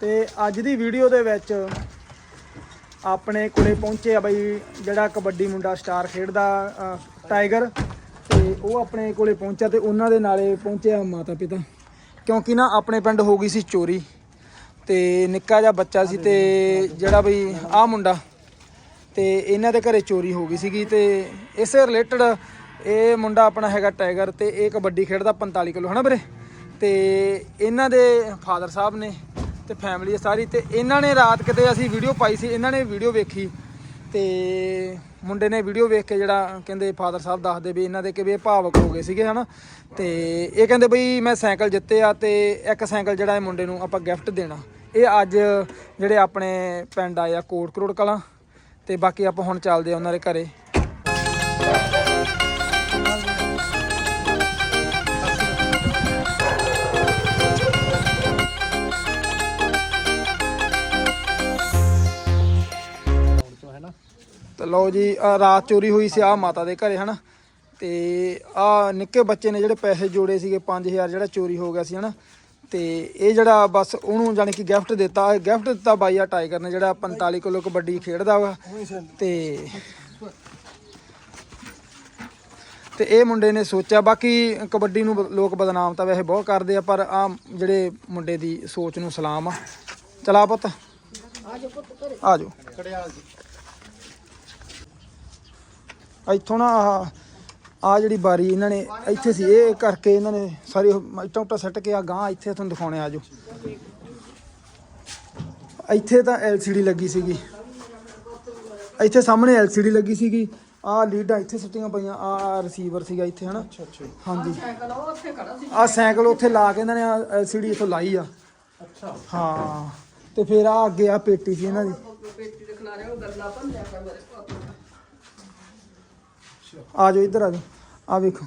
ਤੇ ਅੱਜ ਦੀ ਵੀਡੀਓ ਦੇ ਵਿੱਚ ਆਪਣੇ ਕੋਲੇ ਪਹੁੰਚੇ ਆ ਬਈ ਜਿਹੜਾ ਕਬੱਡੀ ਮੁੰਡਾ ਸਟਾਰ ਖੇਡਦਾ ਟਾਈਗਰ ਤੇ ਉਹ ਆਪਣੇ ਕੋਲੇ ਪਹੁੰਚਿਆ ਤੇ ਉਹਨਾਂ ਦੇ ਨਾਲੇ ਪਹੁੰਚਿਆ ਮਾਤਾ ਪਿਤਾ ਕਿਉਂਕਿ ਨਾ ਆਪਣੇ ਪਿੰਡ ਹੋ ਗਈ ਸੀ ਚੋਰੀ ਤੇ ਨਿੱਕਾ ਜਿਹਾ ਬੱਚਾ ਸੀ ਤੇ ਜਿਹੜਾ ਬਈ ਆਹ ਮੁੰਡਾ ਤੇ ਇਹਨਾਂ ਦੇ ਘਰੇ ਚੋਰੀ ਹੋ ਗਈ ਸੀਗੀ ਤੇ ਇਸੇ ਰਿਲੇਟਡ ਇਹ ਮੁੰਡਾ ਆਪਣਾ ਹੈਗਾ ਟਾਈਗਰ ਤੇ ਇਹ ਕਬੱਡੀ ਖੇਡਦਾ 45 ਕਿਲੋ, ਹਨਾ ਵੀਰੇ? ਤੇ ਇਹਨਾਂ ਦੇ ਫਾਦਰ ਸਾਹਿਬ ਨੇ ਤੇ ਫੈਮਿਲੀ ਹੈ ਸਾਰੀ ਤੇ ਇਹਨਾਂ ਨੇ ਰਾਤ ਕਿਤੇ ਅਸੀਂ ਵੀਡੀਓ ਪਾਈ ਸੀ, ਇਹਨਾਂ ਨੇ ਵੀਡੀਓ ਵੇਖੀ ਤੇ ਮੁੰਡੇ ਨੇ ਵੀਡੀਓ ਵੇਖ ਕੇ ਜਿਹੜਾ ਕਹਿੰਦੇ ਫਾਦਰ ਸਾਹਿਬ ਦੱਸਦੇ ਵੀ ਇਹਨਾਂ ਦੇ ਕਿ ਵੀ ਇਹ ਭਾਵਕ ਹੋ ਗਏ ਸੀਗੇ, ਹਨਾ? ਤੇ ਇਹ ਕਹਿੰਦੇ ਬਈ ਮੈਂ ਸਾਈਕਲ ਜਿੱਤੇ ਆ ਤੇ ਇੱਕ ਸਾਈਕਲ ਜਿਹੜਾ ਇਹ ਮੁੰਡੇ ਨੂੰ ਆਪਾਂ ਗਿਫਟ ਦੇਣਾ। ਇਹ ਅੱਜ ਜਿਹੜੇ ਆਪਣੇ ਪਿੰਡ ਆਏ ਆ ਕੋਟ ਕਰੋੜ ਕਲਾਂ ਤੇ ਬਾਕੀ ਆਪਾਂ ਹੁਣ ਚੱਲਦੇ ਆ ਉਹਨਾਂ ਦੇ ਘਰੇ। ਲਓ ਜੀ, ਆਹ ਰਾਤ ਚੋਰੀ ਹੋਈ ਸੀ ਆ ਮਾਤਾ ਦੇ ਘਰੇ, ਹਨਾ? ਤੇ ਆ ਨਿੱਕੇ ਬੱਚੇ ਨੇ ਜਿਹੜੇ ਪੈਸੇ ਜੋੜੇ ਸੀਗੇ 5000 ਜਿਹੜਾ ਚੋਰੀ ਹੋ ਗਿਆ ਸੀ, ਹਨਾ? ਤੇ ਇਹ ਜਿਹੜਾ ਬਸ ਉਹਨੂੰ ਜਾਣੀ ਕਿ ਗਿਫਟ ਦਿੱਤਾ ਗਿਫਟ ਦਿੱਤਾ ਬਾਈ ਆ ਟਾਈਗਰ ਨੇ, ਜਿਹੜਾ 45 ਕਿਲੋ ਕਬੱਡੀ ਖੇਡਦਾ ਵਾ। ਤੇ ਤੇ ਇਹ ਮੁੰਡੇ ਨੇ ਸੋਚਿਆ, ਬਾਕੀ ਕਬੱਡੀ ਨੂੰ ਲੋਕ ਬਦਨਾਮ ਤਾਂ ਵੈਸੇ ਬਹੁਤ ਕਰਦੇ ਆ, ਪਰ ਆ ਜਿਹੜੇ ਮੁੰਡੇ ਦੀ ਸੋਚ ਨੂੰ ਸਲਾਮ ਆ। ਚਲਾ ਪੁੱਤ। ਆ ਜਾਓ। ਇੱਥੋਂ ਨਾ ਆ ਆ ਜਿਹੜੀ ਬਾਰੀ ਇਹਨਾਂ ਨੇ ਇੱਥੇ ਸੀ ਇਹ ਕਰਕੇ ਇਹਨਾਂ ਨੇ ਸਾਰੀ ਇੱਟਾਂ ਉੱਟਾਂ ਸੱਟ ਕੇ ਆ ਗਾਂ ਇੱਥੇ ਤੁਹਾਨੂੰ ਦਿਖਾਉਣੇ ਆਜੋ। ਇੱਥੇ ਤਾਂ LCD ਲੱਗੀ ਸੀਗੀ। ਇੱਥੇ ਸਾਹਮਣੇ LCD ਲੱਗੀ ਸੀਗੀ। ਆ ਲੀਡਾਂ ਇੱਥੇ ਸੁੱਟੀਆਂ ਪਈਆਂ ਆ ਰਿਸੀਵਰ ਸੀਗਾ ਇੱਥੇ ਹਨਾ? ਅੱਛਾ ਅੱਛਾ। ਹਾਂਜੀ। ਆ ਸਾਈਕਲ ਉੱਥੇ ਲਾ ਕੇ ਇਹਨਾਂ ਨੇ LCD ਇੱਥੋਂ ਲਾਈ ਆ। ਅੱਛਾ। ਹਾਂ। ਤੇ ਫਿਰ ਆ ਅੱਗੇ ਆ ਪੇਟੀ ਸੀ ਇਹਨਾਂ ਦੀ। ਆ ਜਾਓ ਇੱਧਰ ਆ ਜਾਓ ਆ ਵੇਖੋ।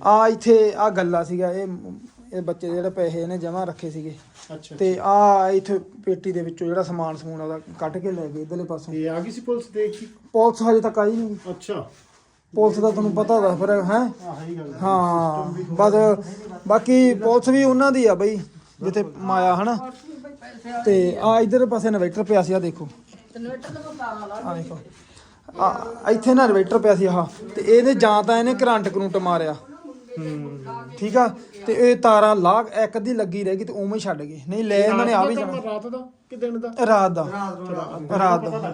ਆ ਇੱਥੇ ਆ ਗੱਲਾ ਸੀਗਾ ਇਹ ਇਹ ਬੱਚੇ ਦੇ ਜਿਹੜੇ ਪੈਸੇ ਇਹਨੇ ਜਮਾ ਰੱਖੇ ਸੀਗੇ। ਅੱਛਾ ਤੇ ਆ ਇੱਥੇ ਪੇਟੀ ਦੇ ਵਿੱਚੋਂ ਜਿਹੜਾ ਸਮਾਨ ਸਮੂਨ ਉਹਦਾ ਕੱਢ ਕੇ ਲੈ ਗਏ ਇਧਰਲੇ ਪਾਸੋਂ। ਇਹ ਆ ਗਈ ਸੀ ਪੁਲਿਸ ਦੇਖ ਕੇ ਪੁਲਿਸ ਹਜੇ ਤੱਕ ਆਈ ਨਹੀਂ। ਅੱਛਾ। ਪੁਲਿਸ ਦਾ ਤੁਹਾਨੂੰ ਪਤਾ ਦਾ ਫਿਰ ਹੈ? ਆਹ ਹੀ ਗੱਲ ਹੈ। ਹਾਂ ਬਸ ਬਾਕੀ ਪੁਲਿਸ ਵੀ ਉਹਨਾਂ ਦੀ ਆ ਬਈ ਜਿੱਥੇ ਮਾਇਆ ਹਨਾ? ਤੇ ਆ ਇਧਰ ਪਾਸੇ ਇਨਵਰਟਰ ਪਿਆ ਸੀ ਆ ਦੇਖੋ। ਆ ਦੇਖੋ ਆ ਇੱਥੇ ਨਾ ਇਨਵਰਟਰ ਪਿਆ ਸੀ ਆਹ ਤੇ ਇਹਨੇ ਜਾਂ ਤਾਂ ਇਹਨੇ ਕਰੰਟ ਕਰੰਟ ਮਾਰਿਆ। ਠੀਕ ਆ? ਤੇ ਇਹ ਤਾਰਾਂ ਲਾਗ ਇੱਕ ਦੀ ਲੱਗੀ ਰਹਿ ਗਈ ਤੇ ਉਵੇਂ ਹੀ ਛੱਡ ਗਏ। ਨਹੀਂ ਲੈ ਇਹਨਾਂ ਨੇ ਆ ਵੀ ਜਾਣਾ। ਰਾਤ ਦਾ? ਕਿ ਦਿਨ ਦਾ? ਰਾਤ ਦਾ। ਰਾਤ ਦਾ ਹੈ।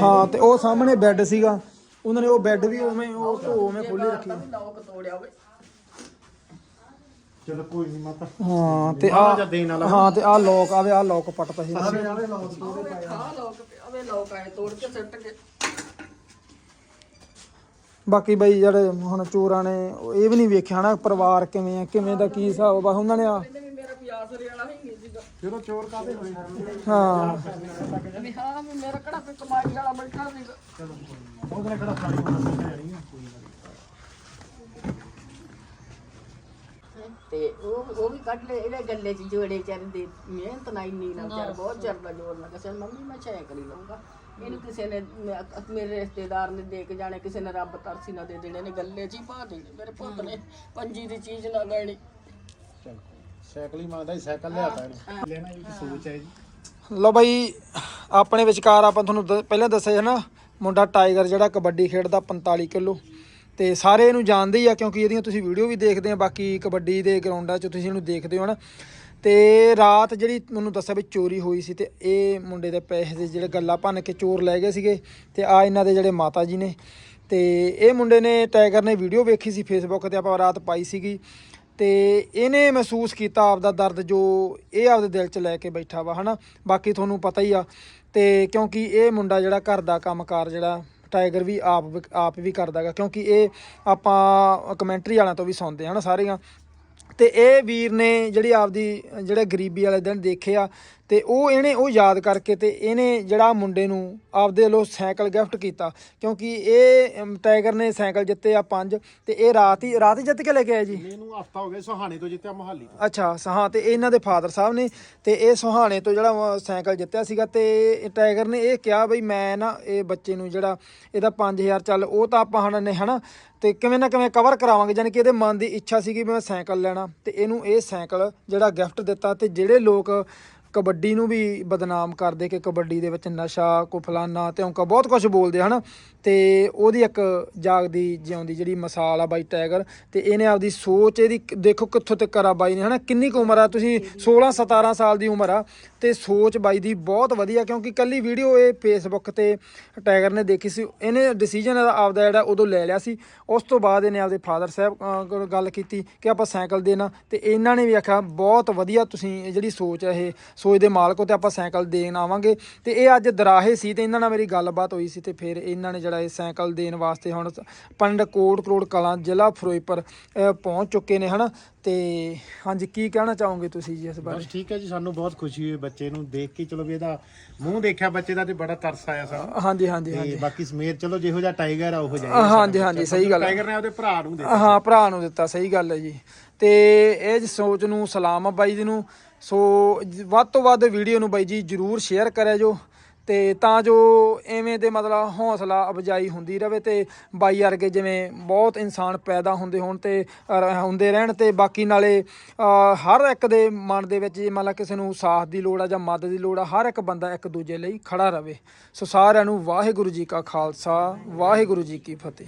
ਹਾਂ ਤੇ ਉਹ ਸਾਹਮਣੇ ਬੈੱਡ ਸੀਗਾ। ਉਹਨਾਂ ਨੇ ਉਹ ਬੈੱਡ ਵੀ ਉਵੇਂ ਉਹ ਧੋ ਉਵੇਂ ਖੋਲੀ ਰੱਖੀ। ਚਲੋ ਕੋਈ ਨਹੀਂ ਮਾਤਾ। ਹਾਂ ਤੇ ਮਾੜਾ ਆ ਜਿਹਾ ਦੇਣ ਵਾਲਾ। ਹਾਂ ਤੇ ਆ ਲੋਕ ਆਵੇ ਆ ਲੋਕ। ਪੱਟਦਾ ਸੀ ਬਾਕੀ ਬਈ ਜਿਹੜੇ ਹੁਣ ਚੋਰਾਂ ਨੇ ਇਹ ਵੀ ਨਹੀਂ ਵੇਖਿਆ ਨਾ ਪਰਿਵਾਰ ਕਿਵੇਂ ਆ ਕਿਵੇਂ ਦਾ ਕੀ ਹਿਸਾਬ ਬਸ ਉਹਨਾਂ ਨੇ ਆ ਜਦੋਂ ਚੋਰ ਕਾਦੇ ਹੋਏ? ਹਾਂ। ਉਹਨੇ ਕਿਹੜਾ ਸਾਰੀ ਉਮਰ ਜਾਣੀ ਹੈ ਕੋਈ ਤੇ ਉਹ ਉਹ ਵੀ ਕੱਢ ਲੈ ਇਹਦੇ ਗੱਲੇ 'ਚ ਜੋੜੇ ਚਰ ਦੇ ਮਿਹਨਤ ਨਾਲ ਇੰਨੀ ਨਾ ਵਿਚਾਰ ਬਹੁਤ ਚਿਰ ਦਾ ਜੋਰ ਲੱਗਾ ਸੀ ਮੰਮੀ ਮੈਂ ਸਾਈਕਲ ਹੀ ਲਊਂਗਾ ਇਹਨੂੰ ਕਿਸੇ ਨੇ ਮੈਂ- ਮੇਰੇ ਰਿਸ਼ਤੇਦਾਰ ਨੇ ਦੇ ਕੇ ਜਾਣੇ ਕਿਸੇ ਨੇ ਰੱਬ ਤਰਸੀ ਨਾ ਦੇ ਦੇਣੇ ਨੇ ਗੱਲੇ 'ਚ ਹੀ ਪਾ ਦੇਣੇ ਮੇਰੇ ਪੁੱਤ ਨੇ ਪੰਜੀ ਦੀ ਚੀਜ਼ ਨਾ ਲੈਣੀ। ਚਲ ਸਾਈਕਲ ਹੀ ਮੰਗਦਾ ਸੀ ਸਾਈਕਲ ਲਿਆਤਾ ਇਹਨੂੰ। ਲੈਣਾ ਇਹ ਵੀ ਸੋਚ ਹੈ ਜੀ। ਲੋ ਬਈ ਆਪਣੇ ਵਿਚਕਾਰ ਆਪਾਂ ਤੁਹਾਨੂੰ ਦ- ਪਹਿਲਾਂ ਦੱਸਿਆ ਹੈ ਨਾ ਮੁੰਡਾ ਟਾਈਗਰ ਜਿਹੜਾ ਕਬੱਡੀ ਖੇਡਦਾ 45 ਕਿਲੋ। ਤੇ ਸਾਰੇ ਇਹਨੂੰ ਜਾਣਦੇ ਹੀ ਆ ਕਿਉਂਕਿ ਇਹਦੀਆਂ ਤੁਸੀਂ ਵੀਡੀਓ ਵੀ ਦੇਖਦੇ ਆ, ਬਾਕੀ ਕਬੱਡੀ ਦੇ ਗਰਾਊਂਡਾਂ 'ਚ ਤੁਸੀਂ ਇਹਨੂੰ ਦੇਖਦੇ ਹੋ ਨਾ। ਤੇ ਰਾਤ ਜਿਹੜੀ ਮੈਨੂੰ ਦੱਸਿਆ ਵੀ ਚੋਰੀ ਹੋਈ ਸੀ ਤੇ ਇਹ ਮੁੰਡੇ ਦੇ ਪੈਸੇ ਦੇ ਜਿਹੜੇ ਗੱਲਾਂ ਭੰਨ ਕੇ ਚੋਰ ਲੈ ਗਏ ਸੀਗੇ ਤੇ ਆ ਇਹਨਾਂ ਦੇ ਜਿਹੜੇ ਮਾਤਾ ਜੀ ਨੇ। ਤੇ ਇਹ ਮੁੰਡੇ ਨੇ ਟੈਗਰ ਨੇ ਵੀਡੀਓ ਵੇਖੀ ਸੀ ਫੇਸਬੁੱਕ ਤੇ ਆਪਾਂ ਰਾਤ ਪਾਈ ਸੀਗੀ। ਤੇ ਇਹਨੇ ਮਹਿਸੂਸ ਕੀਤਾ ਆਪਦਾ ਦਰਦ ਜੋ ਇਹ ਆਪਦੇ ਦਿਲ 'ਚ ਲੈ ਕੇ ਬੈਠਾ ਵਾ, ਹਨਾ। ਬਾਕੀ ਤੁਹਾਨੂੰ ਪਤਾ ਹੀ ਆ। ਤੇ ਕਿਉਂਕਿ ਇਹ ਮੁੰਡਾ ਜਿਹੜਾ ਘਰ ਦਾ ਕੰਮਕਾਰ ਜਿਹੜਾ ਟਾਈਗਰ ਵੀ ਆਪ ਵੀ- ਆਪ ਵੀ ਕਰਦਾਗਾ ਕਿਉਂਕਿ ਇਹ ਆਪਾਂ ਕਮੈਂਟਰੀ ਵਾਲਿਆਂ ਤੋਂ ਵੀ ਸੁਣਦੇ ਹਾਂ ਨਾ ਸਾਰੀਆਂ। ਤੇ ਇਹ ਵੀਰ ਨੇ ਜਿਹੜੀ ਆਪਦੀ, ਜਿਹੜੇ ਗਰੀਬੀ ਵਾਲੇ ਦਿਨ ਦੇਖੇ ਆ ਤੇ ਉਹ ਇਹਨੇ ਉਹ ਯਾਦ ਕਰਕੇ ਤੇ ਇਹਨੇ ਜਿਹੜਾ ਮੁੰਡੇ ਨੂੰ ਆਪਦੇ ਵੱਲੋਂ ਸਾਈਕਲ ਗਿਫਟ ਕੀਤਾ ਕਿਉਂਕਿ ਇਹ ਟਾਈਗਰ ਨੇ ਸਾਈਕਲ ਜਿੱਤੇ ਆ ਪੰਜ ਤੇ ਇਹ ਰਾਤ ਹੀ ਰਾਤ ਹੀ ਜਿੱਤ ਕੇ ਲੈ ਕੇ ਆਇਆ ਜੀ? ਇਹਨੂੰ ਹਫਤਾ ਹੋ ਗਿਆ ਸੁਹਾਣੇ ਤੋਂ ਜਿੱਤਿਆ ਮੋਹਾਲੀ ਤੋਂ। ਅੱਛਾ ਸ- ਹਾਂ ਤੇ ਇਹਨਾਂ ਦੇ ਫਾਦਰ ਸਾਹਿਬ ਨੇ ਤੇ ਇਹ ਸੁਹਾਣੇ ਤੋਂ ਜਿਹੜਾ ਸਾਈਕਲ ਜਿੱਤਿਆ ਸੀਗਾ ਤੇ ਟਾਈਗਰ ਨੇ ਇਹ ਕਿਹਾ ਬਈ ਮੈਂ ਨਾ ਇਹ ਬੱਚੇ ਨੂੰ ਜਿਹੜਾ ਇਹਦਾ 5000 ਚੱਲ ਉਹ ਤਾਂ ਆਪਾਂ ਹਣ ਨੇ ਹਨਾ? ਤੇ ਕਿਵੇਂ ਨਾ ਕਿਵੇਂ ਕਵਰ ਕਰਾਵਾਂਗੇ ਯਾਨੀ ਕਿ ਇਹਦੇ ਮਨ ਦੀ ਇੱਛਾ ਸੀਗੀ ਮੈਂ ਸਾਈਕਲ ਲੈਣਾ ਤੇ ਇਹਨੂੰ ਇਹ ਸਾਈਕਲ ਜਿਹੜਾ ਗਿਫਟ ਦਿੱਤਾ ਤੇ ਜਿਹੜੇ ਲੋਕ ਕਬੱਡੀ ਨੂੰ ਵੀ ਬਦਨਾਮ ਕਰਦੇ ਕਿ ਕਬੱਡੀ ਦੇ ਵਿੱਚ ਨਸ਼ਾ ਕੋ ਫਲਾਨਾ ਤੇ ਬਹੁਤ ਕੁਝ ਬੋਲਦੇ ਹਨ? ਤੇ ਉਹਦੀ ਇੱਕ ਜਾਗਦੀ ਜਿਉਂਦੀ ਜਿਹੜੀ ਮਿਸਾਲ ਆ ਬਾਈ ਟਾਈਗਰ, ਤੇ ਇਹਨੇ ਆਪਦੀ ਸੋਚ, ਇਹਦੀ ਦੇਖੋ ਕਿੱਥੋਂ ਤੱਕ ਆ ਬਾਈ ਨੇ, ਹਨਾ? ਕਿੰਨੀ ਕੁ ਉਮਰ ਆ? ਤੁਸੀਂ 16 17 ਸਾਲ ਦੀ ਉਮਰ ਆ, ਤੇ ਸੋਚ ਬਾਈ ਦੀ ਬਹੁਤ ਵਧੀਆ, ਕਿਉਂਕਿ ਕੱਲੀ ਵੀਡੀਓ ਇਹ ਫੇਸਬੁੱਕ ਤੇ ਟਾਈਗਰ ਨੇ ਦੇਖੀ ਸੀ, ਇਹਨੇ ਡਿਸੀਜਨ ਆਪਦਾ ਜਿਹੜਾ ਉਦੋਂ ਲੈ ਲਿਆ ਸੀ। ਉਸ ਤੋਂ ਬਾਅਦ ਇਹਨੇ ਆਪਦੇ ਫਾਦਰ ਸਾਹਿਬ ਗੱਲ ਕੀਤੀ ਕਿ ਆਪਾਂ ਸਾਈਕਲ ਦੇਣਾ, ਤੇ ਇਹਨਾਂ ਨੇ ਵੀ ਆਖਿਆ, ਬਹੁਤ ਵਧੀਆ ਤੁਸੀਂ ਇਹ ਜਿਹੜੀ ਸੋਚ ਹੈ ਇਹ ਸੋਚ ਦੇ ਮਾਲਕ ਹੋ ਤੇ ਆਪਾਂ ਸਾਈਕਲ ਦੇਣ ਆਵਾਂਗੇ। ਤੇ ਇਹ ਅੱਜ ਦਰਾਹੇ ਸੀ ਤੇ ਇਹਨਾਂ ਨਾਲ ਮੇਰੀ ਗੱਲਬਾਤ ਹੋਈ ਸੀ ਤੇ ਫਿਰ ਇਹਨਾਂ ਨੇ ਜਿਹੜਾ ਇਹ ਸਾਈਕਲ ਦੇਣ ਵਾਸਤੇ ਹੁਣ ਪਿੰਡ ਕੋਟ ਕਰੋੜ ਕਲਾਂ ਜ਼ਿਲ੍ਹਾ ਫਿਰੋਜ਼ਪੁਰ ਪਹੁੰਚ ਚੁੱਕੇ ਨੇ, ਹਨਾ? ਤੇ ਹਾਂਜੀ ਕੀ ਕਹਿਣਾ ਚਾਹੋਗੇ ਤੁਸੀਂ ਜੀ ਇਸ ਬਾਰੇ? ਬਸ ਠੀਕ ਹੈ ਜੀ ਸਾਨੂੰ ਬਹੁਤ ਖੁਸ਼ੀ ਹੋਈ ਬੱਚੇ ਨੂੰ ਦੇਖ ਕੇ। ਚਲੋ ਵੀ ਇਹਦਾ ਮੂੰਹ ਦੇਖਿਆ ਬੱਚੇ ਦਾ ਤੇ ਬੜਾ ਤਰਸ ਆਇਆ ਸਾਨੂੰ ਹਾਂਜੀ ਹਾਂਜੀ ਹਾਂਜੀ। ਤੇ ਬਾਕੀ ਸਮੇਤ ਚਲੋ ਜਿਹੋ ਜਿਹਾ ਟਾਈਗਰ ਆ ਉਹ ਜਿਹਾ ਹਾਂਜੀ ਹਾਂਜੀ ਸਹੀ ਗੱਲ ਹੈ। ਟਾਈਗਰ ਨੇ ਉਹਦੇ ਭਰਾ ਨੂੰ ਦੇ ਹਾਂ ਭਰਾ ਨੂੰ ਦਿੱਤਾ ਸਹੀ ਗੱਲ ਹੈ ਜੀ। ਤੇ ਇਹ ਜੀ ਸੋਚ ਨੂੰ ਸਲਾਮ ਆ ਬਾਈ ਜੀ ਨੂੰ। ਸੋ ਜ- ਵੱਧ ਤੋਂ ਵੱਧ ਵੀਡੀਓ ਨੂੰ ਬਾਈ ਜੀ ਜਰੂਰ ਸ਼ੇਅਰ ਕਰਿਆ ਜੋ। ਤੇ ਤਾਂ ਜੋ ਐਵੇਂ ਦੇ ਮਤਲਬ ਹੌਸਲਾ ਅਫਜਾਈ ਹੁੰਦੀ ਰਵੇ ਤੇ ਬਾਈ ਵਰਗੇ ਜਿਵੇਂ ਬਹੁਤ ਇਨਸਾਨ ਪੈਦਾ ਹੁੰਦੇ ਹੋਣ ਤੇ ਹੁੰਦੇ ਰਹਿਣ ਤੇ ਬਾਕੀ ਨਾਲੇ ਹਰ ਇੱਕ ਦੇ ਮਨ ਦੇ ਵਿੱਚ ਜੇ ਮਤਲਬ ਕਿਸੇ ਨੂੰ ਸਾਥ ਦੀ ਲੋੜ ਆ ਜਾਂ ਮਦਦ ਦੀ ਲੋੜ ਆ, ਹਰ ਇੱਕ ਬੰਦਾ ਇੱਕ ਦੂਜੇ ਲਈ ਖੜਾ ਰਵੇ। ਸੋ ਸਾਰਿਆਂ ਨੂੰ ਵਾਹਿਗੁਰੂ ਜੀ ਕਾ ਖਾਲਸਾ, ਵਾਹਿਗੁਰੂ ਜੀ ਕੀ ਫਤਿਹ।